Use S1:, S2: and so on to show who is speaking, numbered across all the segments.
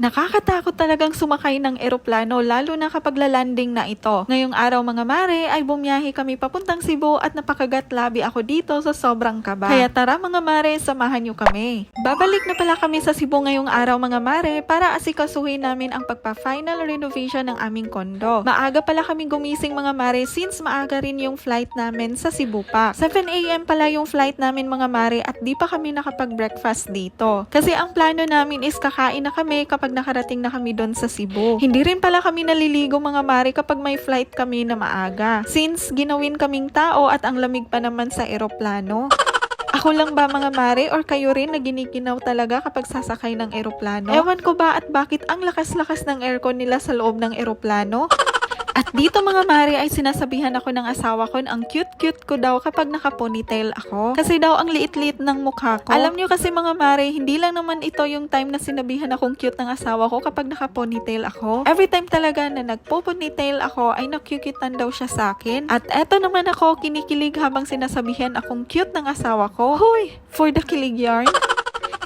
S1: Nakakatakot talagang sumakay ng eroplano lalo na kapag lalanding na ito. Ngayong araw mga mare ay bumiyahe kami papuntang Cebu at napakagat labi ako dito sa sobrang kaba. Kaya tara mga mare, samahan nyo kami. Babalik na pala kami sa Cebu ngayong araw mga mare para asikasuhin namin ang pagpa-final renovation ng aming kondo. Maaga pala kami gumising mga mare since maaga rin yung flight namin sa Cebu pa. 7am pala yung flight namin mga mare at di pa kami nakapag-breakfast dito. Kasi ang plano namin is kakain na kami kapag nakarating na kami doon sa Cebu. Hindi rin pala kami naliligo mga mare kapag may flight kami na maaga. Since ginawin kaming tao at ang lamig pa naman sa eroplano. Ako lang ba mga mare or kayo rin na ginikinaw talaga kapag sasakay ng eroplano? Ewan ko ba at bakit ang lakas-lakas ng aircon nila sa loob ng eroplano? At dito mga mare ay sinasabihan ako ng asawa ko ang cute-cute ko daw kapag naka-ponytail ako. Kasi daw ang liit-liit ng mukha ko. Alam nyo kasi mga mare, hindi lang naman ito yung time na sinabihan akong cute ng asawa ko kapag naka-ponytail ako. Every time talaga na nagpo-ponytail ako ay nakukitan daw siya sa akin. At eto naman ako kinikilig habang sinasabihan akong cute ng asawa ko. Hoy, for the kilig yarn.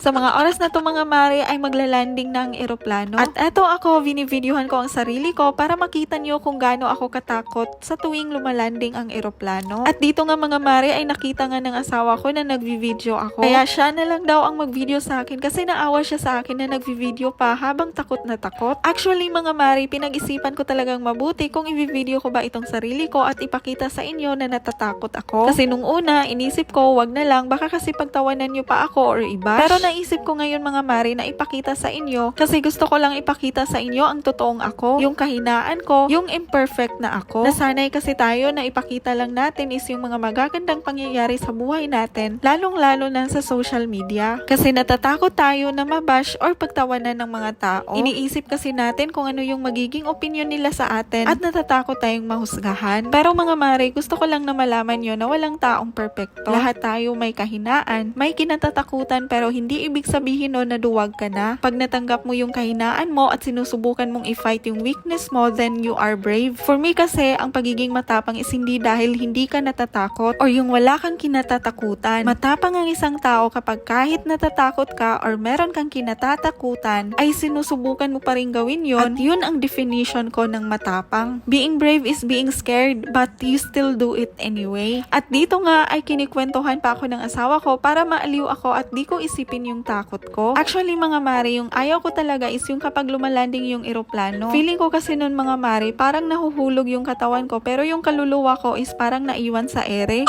S1: Sa mga oras na to mga mare ay maglalanding na ang eroplano. At eto ako, vinivideohan ko ang sarili ko para makita nyo kung gaano ako katakot sa tuwing lumalanding ang eroplano. At dito nga mga mare ay nakita nga ng asawa ko na nagvi-video ako. Kaya siya na lang daw ang mag-video sa akin kasi naawa siya sa akin na nagvi-video pa habang takot na takot. Actually mga mare, pinag-isipan ko talagang mabuti kung i-video ko ba itong sarili ko at ipakita sa inyo na natatakot ako. Kasi nung una, inisip ko wag na lang baka kasi pagtawanan nyo pa ako or iba. Pero naisip ko ngayon mga mare na ipakita sa inyo kasi gusto ko lang ipakita sa inyo ang totoong ako, yung kahinaan ko, yung imperfect na ako. Nasanay kasi tayo na ipakita lang natin is yung mga magagandang pangyayari sa buhay natin, lalong-lalo na sa social media. Kasi natatakot tayo na mabash or pagtawanan ng mga tao. Iniisip kasi natin kung ano yung magiging opinion nila sa atin at natatakot tayong mahusgahan. Pero mga mare, gusto ko lang na malaman nyo na walang taong perfecto. Lahat tayo may kahinaan, may kinatatakutan pero hindi ibig sabihin no na duwag ka na. Pag natanggap mo yung kahinaan mo at sinusubukan mong i-fight yung weakness mo, then you are brave. For me kasi, ang pagiging matapang is hindi dahil hindi ka natatakot or yung wala kang kinatatakutan. Matapang ang isang tao kapag kahit natatakot ka or meron kang kinatatakutan, ay sinusubukan mo pa rin gawin yun at yun ang definition ko ng matapang. Being brave is being scared but you still do it anyway. At dito nga ay kinikwentuhan pa ako ng asawa ko para maaliw ako at di ko isipin yung takot ko. Actually mga mare, yung ayaw ko talaga is yung kapag lumalanding yung eroplano. Feeling ko kasi nun mga mare, parang nahuhulog yung katawan ko pero yung kaluluwa ko is parang naiwan sa ere.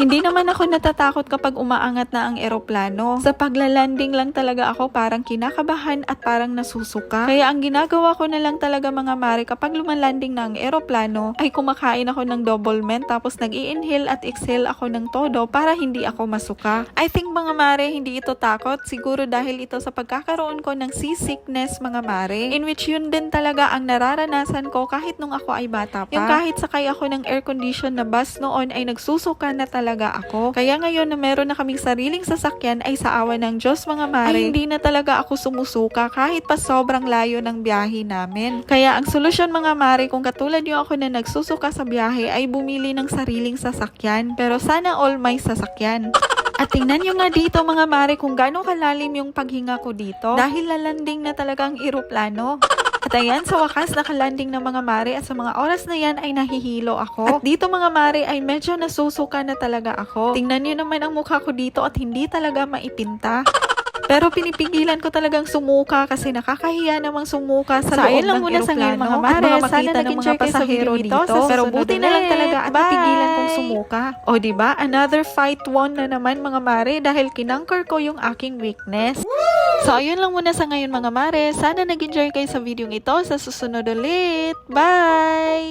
S1: Hindi naman ako natatakot kapag umaangat na ang eroplano. Sa paglalanding lang talaga ako parang kinakabahan at parang nasusuka. Kaya ang ginagawa ko na lang talaga mga mare kapag lumalanding na ang eroplano ay kumakain ako ng double ment tapos nag inhale at exhale ako ng todo para hindi ako masuka. I think mga mare hindi ito takot. Siguro dahil ito sa pagkakaroon ko ng seasickness mga mare. In which yun din talaga ang nararanasan ko kahit nung ako ay bata pa. Yung kahit sakay ako ng air condition na bus noon ay nagsusuka na talaga ako. Kaya ngayon na meron na kaming sariling sasakyan ay sa awa ng Diyos mga mare, ay hindi na talaga ako sumusuka kahit pa sobrang layo ng biyahe namin. Kaya ang solusyon mga mare kung katulad yung ako na nagsusuka sa biyahe ay bumili ng sariling sasakyan. Pero sana all may sasakyan. At tingnan nyo nga dito mga mare kung gaano kalalim yung paghinga ko dito. Dahil lalanding na talaga ang eroplano. At ayan, sa wakas, nakalanding ng mga mare at sa mga oras na yan ay nahihilo ako. At dito mga mare ay medyo nasusuka na talaga ako. Tingnan nyo naman ang mukha ko dito at hindi talaga maipinta. Pero pinipigilan ko talagang sumuka kasi nakakahiya namang sumuka sa
S2: So,
S1: loob
S2: lang
S1: ng
S2: muna sa ngayon, mga
S1: At
S2: mare. Sana nag-enjoy kayo sa video
S1: dito.
S2: nito. Sa
S1: Pero buti na lang talaga at napigilan kong
S2: Bye!
S1: sumuka. O ba? Another fight won na naman mga mare dahil kinangker ko yung aking weakness. So ayun lang muna sa ngayon mga mare. Sana nag-enjoy kayo sa video ito. Sa susunod ulit. Bye!